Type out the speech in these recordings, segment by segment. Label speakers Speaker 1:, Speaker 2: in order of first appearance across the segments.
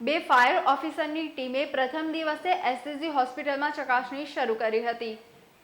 Speaker 1: બે ફાયર ઓફિસરની ટીમે પ્રથમ દિવસે એસએસજી હોસ્પિટલમાં ચકાસણી શરૂ કરી હતી.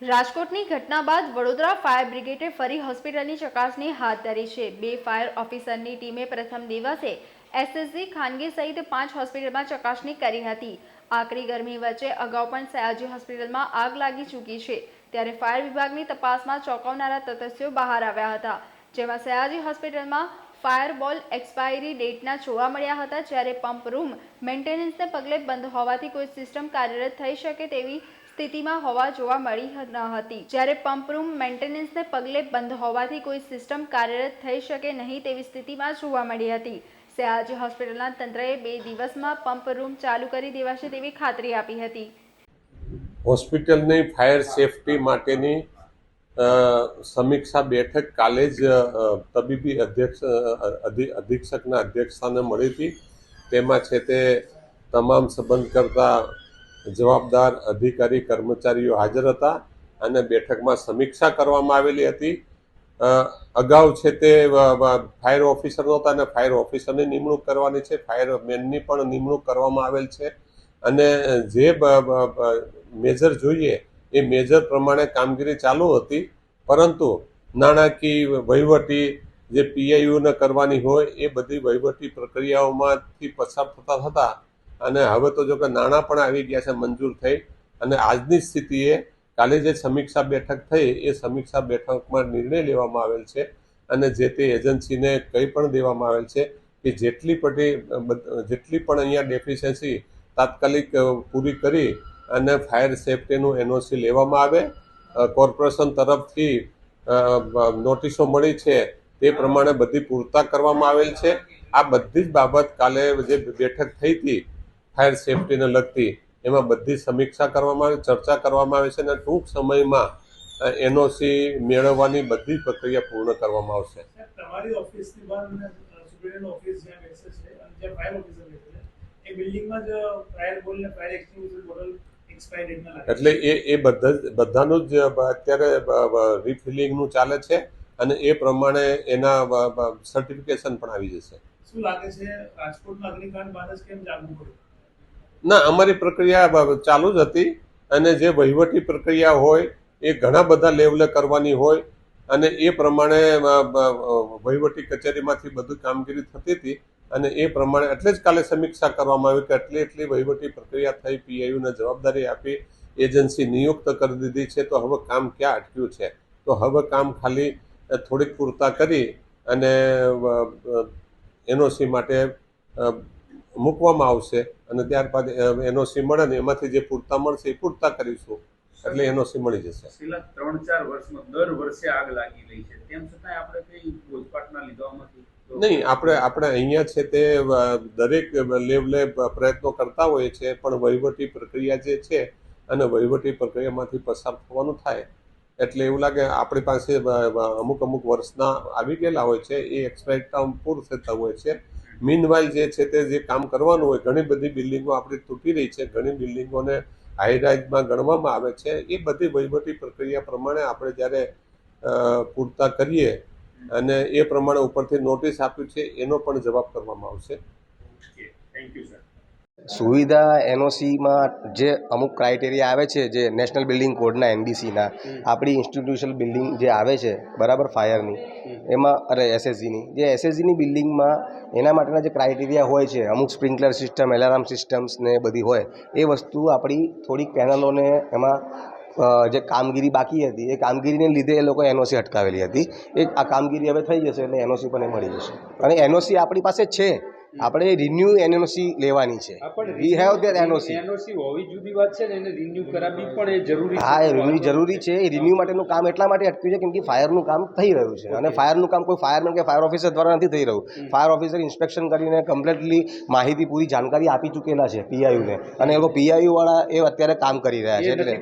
Speaker 1: રાજકોટની ઘટના બાદ વડોદરા ફાયર બ્રિગેડે ફરી હોસ્પિટલની ચકાસણી હાથ ધરી છે. બે ફાયર ઓફિસરની ટીમે પ્રથમ દિવસે એસએસજી ખાનગી સહિત પાંચ હોસ્પિટલમાં ચકાસણી કરી હતી. આકરી ગરમી વચ્ચે અગાઉ પણ સયાજી હોસ્પિટલમાં આગ લાગી ચૂકી છે. ત્યારે ફાયર વિભાગની તપાસમાં ચોંકાવનારા તથ્યો બહાર આવ્યા હતા, જેમાં સયાજી હોસ્પિટલમાં ફાયરબોલ એક્સપાયરી ડેટના જોવા મળ્યા હતા, જ્યારે પંપ રૂમ મેન્ટેનન્સને પગલે બંધ હોવાથી કોઈ સિસ્ટમ કાર્યરત થઈ શકે તેવી સ્થિતિમાં હોવા જોવા મળી ન હતી. જ્યારે પંપ રૂમ મેન્ટેનન્સને પગલે બંધ હોવાથી કોઈ સિસ્ટમ કાર્યરત થઈ શકે નહીં તેવી સ્થિતિમાં જોવા મળી હતી. સયાજી હોસ્પિટલના તંત્રએ બે દિવસમાં પંપ રૂમ ચાલુ કરી દેવાશે તેવી ખાતરી આપી હતી.
Speaker 2: હોસ્પિટલની ફાયર સેફટી માટેની સમીક્ષા બેઠક કાલે જ તબીબી અધ્યક્ષ અધિક્ષકના અધ્યક્ષસ્થાને મળી હતી. તેમાં છે તે તમામ સંબંધ કરતા જવાબદાર અધિકારી કર્મચારીઓ હાજર હતા અને બેઠકમાં સમીક્ષા કરવામાં આવેલી હતી. અગાઉ છે તે ફાયર ઓફિસર નહોતા અને ફાયર ઓફિસરની નિમણૂક કરવાની છે. ફાયર મેનની પણ નિમણૂક કરવામાં આવેલ છે. અને જે મેજર જોઈએ એ મેજર પ્રમાણે કામગીરી ચાલુ હતી. પરંતુ નાણાકીય વહીવટી જે પીઆઈયુને કરવાની હોય એ બધી વહીવટી પ્રક્રિયાઓમાંથી પસાર થતા થતા અને હવે તો જો કે નાણાં પણ આવી ગયા છે, મંજૂર થઈ. અને આજની સ્થિતિએ કાલે જે સમીક્ષા બેઠક થઈ, એ સમીક્ષા બેઠકમાં નિર્ણય લેવામાં આવેલ છે. અને જે તે એજન્સીને કંઈ પણ દેવામાં આવેલ છે કે જેટલી પટી, જેટલી પણ અહીંયા ડેફિશિયન્સી તાત્કાલિક પૂરી કરી અને ફાયર સેફટીનું એનઓસી લેવામાં આવે કોર્પોરેશન તરફથી નોટિસો મળી છે તે પ્રમાણે બધી પૂરતા કરવામાં આવેલ છે. આ બધી જ બાબત કાલે જે બેઠક થઈ હતી ફાયર સેફટીને લગતી એમાં બધી સમીક્ષા કરવામાં આવે ચર્ચા કરવામાં આવે છે અને ટૂંક સમયમાં એનઓસી મેળવવાની બધી પ્રક્રિયા પૂર્ણ કરવામાં આવશે.
Speaker 3: તમારી ઓફિસની બહાર ઓફિસ જ્યાં બેસે છે અને જ્યાં ફાયર ઓફિસર બેસે છે એ બિલ્ડિંગમાં જ ફાયર બોલ ને ફાયર એક્સટિંગ્વિશર બોટલ એક્સપાયર ડેટના લાગે
Speaker 2: એટલે એ એ બધા બધાનું જ અત્યારે રિફિલિંગનું ચાલે છે અને એ પ્રમાણે એના સર્ટિફિકેશન પણ આવી જશે.
Speaker 3: શું લાગે છે રાજકોટમાં અગ્નિકાંડ બાદ જ કેમ જાગવું પડ્યું?
Speaker 2: ના, અમારી પ્રક્રિયા ચાલુ જ હતી અને જે વહીવટી પ્રક્રિયા હોય એ ઘણા બધા લેવલે કરવાની હોય અને એ પ્રમાણે વહીવટી કચેરીમાંથી બધું કામગીરી થતી હતી અને એ પ્રમાણે એટલે જ કાલે સમીક્ષા કરવામાં આવી કે એટલી એટલી વહીવટી પ્રક્રિયા થઈ પીઆઈયુને જવાબદારી આપી, એજન્સી નિયુક્ત કરી દીધી છે, તો હવે કામ ક્યાં અટક્યું છે? તો હવે કામ ખાલી થોડીક પૂરતા કરી અને એનઓસી માટે મૂકવામાં આવશે અને ત્યારબાદ એનઓસી મળે ને એમાંથી જે પૂરતા મળશે એ પૂરતા કરીશું. એટલે એનઓસી મળી જશે.
Speaker 4: છેલ્લા ત્રણ ચાર વર્ષમાં દર વર્ષે આગ લાગી રહી છે. તેમ છતાં આપણે કઈ બોધપાઠના લીધામાંથી
Speaker 2: નહીં આપણે આપણે અહીંયા છે તે દરેક લેવલે પ્રયત્નો કરતા હોઈએ છીએ પણ વહીવટી પ્રક્રિયા જે છે અને વહીવટી પ્રક્રિયામાંથી પસાર થવાનું થાય. એટલે એવું લાગે આપણી પાસે અમુક અમુક વર્ષના આવી ગયેલા હોય છે એ એક્સપાયર ટર્મ પૂરું થતા હોય છે. મીનવાઇલ જે છે તે જે કામ કરવાનું હોય, ઘણી બધી બિલ્ડિંગો આપણી તૂટી રહી છે. ઘણી બિલ્ડિંગોને હાઈરાઇઝમાં ગણવામાં આવે છે. એ બધી વહીવટી પ્રક્રિયા પ્રમાણે આપણે જ્યારે પૂરતા કરીએ અને એ પ્રમાણે ઉપરથી નોટિસ આપ્યું છે, એનો પણ જવાબ કરવામાં આવશે.
Speaker 4: થેન્ક યુ સર
Speaker 5: સુવિધા એનઓસીમાં જે અમુક ક્રાઇટેરિયા આવે છે જે નેશનલ બિલ્ડિંગ કોડના એનબીસીના આપણી ઇન્સ્ટિટ્યુશનલ બિલ્ડિંગ જે આવે છે બરાબર ફાયરની એમાં અરે એસએસજીની જે એસએસજીની બિલ્ડિંગમાં એના માટેના જે ક્રાઇટેરિયા હોય છે અમુક સ્પ્રિંકલર સિસ્ટમ એલાર્મ સિસ્ટમ્સ ને બધી હોય એ વસ્તુ આપણી થોડીક પેનલોને એમાં જે કામગીરી બાકી હતી એ કામગીરીને લીધે એ લોકો એનઓસી અટકાવેલી હતી. એ આ કામગીરી હવે થઈ જશે એટલે એનઓસી પણ એ મળી જશે. અને એનઓસી આપણી પાસે છે. આપણે રિન્યુ એનઓસી લેવાની છે. We have there NOC
Speaker 4: NOC હોવી જુદી વાત છે ને એને રિન્યુ કરાવવી પણ એ જરૂરી
Speaker 5: હા એ રિન્યુ જરૂરી છે. એ રિન્યુ માટેનું કામ એટલા માટે અટક્યું છે કેમ કે ફાયરનું કામ થઈ રહ્યું છે. અને ફાયરનું કામ કોઈ ફાયરમેન કે ફાયર ઓફિસર દ્વારા નથી થઈ રહ્યું. ફાયર ઓફિસર ઇન્સ્પેક્શન કરીને કમ્પ્લીટલી માહિતી પૂરી જાણકારી આપી ચૂકેલા છે પીઆઈયુને અને એ લોકો પીઆઈયુ વાળા એ અત્યારે કામ કરી રહ્યા છે એટલે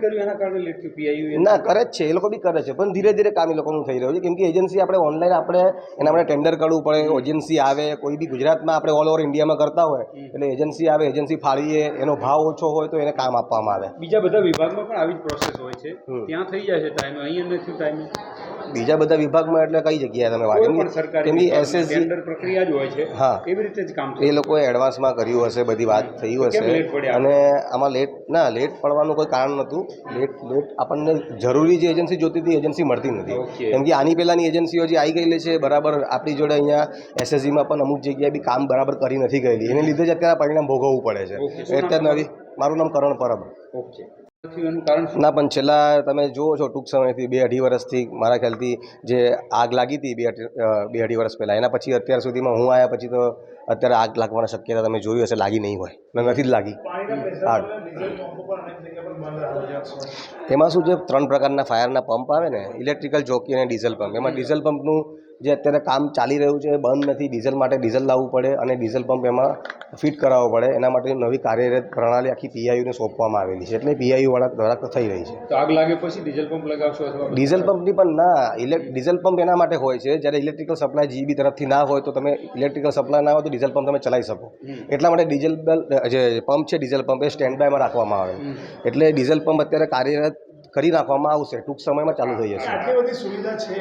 Speaker 5: ના કરે જ છે. એ લોકો બી કરે છે. પણ ધીરે ધીરે કામ એ લોકોનું થઈ રહ્યું છે. કેમ કે એજન્સી આપણે ઓનલાઈન આપણે એના માટે ટેન્ડર કરવું પડે એજન્સી આવે કોઈ બી ગુજરાતમાં આપણે ઓલ ઓવર ઇન્ડિયામાં કરતા હોય એટલે એજન્સી આવે એજન્સી ફાળીએ એનો ભાવ ઓછો હોય તો એને કામ આપવામાં આવે.
Speaker 4: બીજા બધા વિભાગમાં પણ આવી જ પ્રોસેસ હોય છે. ત્યાં થઈ જાય છે ટાઈમે અહીંયા નથી ટાઈમે
Speaker 5: બીજા બધા વિભાગમાં એટલે કઈ જગ્યાએ તમે વાત
Speaker 4: વિભાગમાં
Speaker 5: એસએસજી
Speaker 4: પ્રક્રિયા જ હોય છે
Speaker 5: હા.
Speaker 4: એવી રીતે જ કામ
Speaker 5: એ લોકોએ એડવાન્સમાં કર્યું હશે બધી વાત
Speaker 4: થઈ
Speaker 5: હશે. અને આમાં લેટ ના લેટ પડવાનું કોઈ કારણ નહોતું. લેટ લેટ આપણને જરૂરી જે એજન્સી જોતી હતી એજન્સી મળતી નથી. કેમ કે આની પહેલાંની એજન્સીઓ જે આવી ગયેલી છે બરાબર આપણી જોડે અહીંયા એસએસજીમાં પણ અમુક જગ્યાએ બી કામ બરાબર કરી નથી ગયેલી. એને લીધે જ અત્યારે પરિણામ ભોગવવું પડે છે. એટલે નવી મારું નામ કરણ પરબ.
Speaker 4: ઓકે.
Speaker 5: ના પણ છેલ્લા તમે જુઓ છો ટૂંક સમયથી બે અઢી વર્ષથી મારા ખ્યાલથી જે આગ લાગી હતી બે અઢી બે અઢી વર્ષ પહેલાં એના પછી અત્યાર સુધીમાં હું આવ્યા પછી તો અત્યારે આગ લાગવાની શક્યતા તમે જોયું હશે લાગી નહીં હોય. ને નથી જ લાગી.
Speaker 3: છે
Speaker 5: એમાં શું છે ત્રણ પ્રકારના ફાયરના પંપ આવે ને ઇલેક્ટ્રિકલ ચોકી અને ડીઝલ પંપ એમાં ડીઝલ પંપનું જે અત્યારે કામ ચાલી રહ્યું છે એ બંધ નથી. ડીઝલ માટે ડીઝલ લાવવું પડે અને ડીઝલ પંપ એમાં ફિટ કરાવવો પડે. એના માટે નવી કાર્યરત પ્રણાલી આખી પીઆઈયુને સોંપવામાં આવેલી છે. એટલે પીઆઈયુ વાળા દ્વારા થઈ રહી છે.
Speaker 4: તો આગ લાગે પછી ડીઝલ પંપ લગાવશો અથવા
Speaker 5: ડીઝલ પંપની પણ ના ઇલેક્ટ ડીઝલ પંપ એના માટે હોય છે. જ્યારે ઇલેક્ટ્રિકલ સપ્લાય જીબી તરફથી ના હોય તો તમે ઇલેક્ટ્રિકલ સપ્લાય ના હોય તો ડીઝલ પંપ તમે ચલાવી શકો. એટલા માટે ડીઝલ જે પંપ છે ડીઝલ પંપ એ સ્ટેન્ડ બાયમાં રાખવામાં આવે. એટલે ડીઝલ પંપ અત્યારે કાર્યરત કરી નાખવામાં આવશે. ટૂંક સમયમાં ચાલુ થઈ જશે.
Speaker 3: આટલી બધી સુવિધા છે.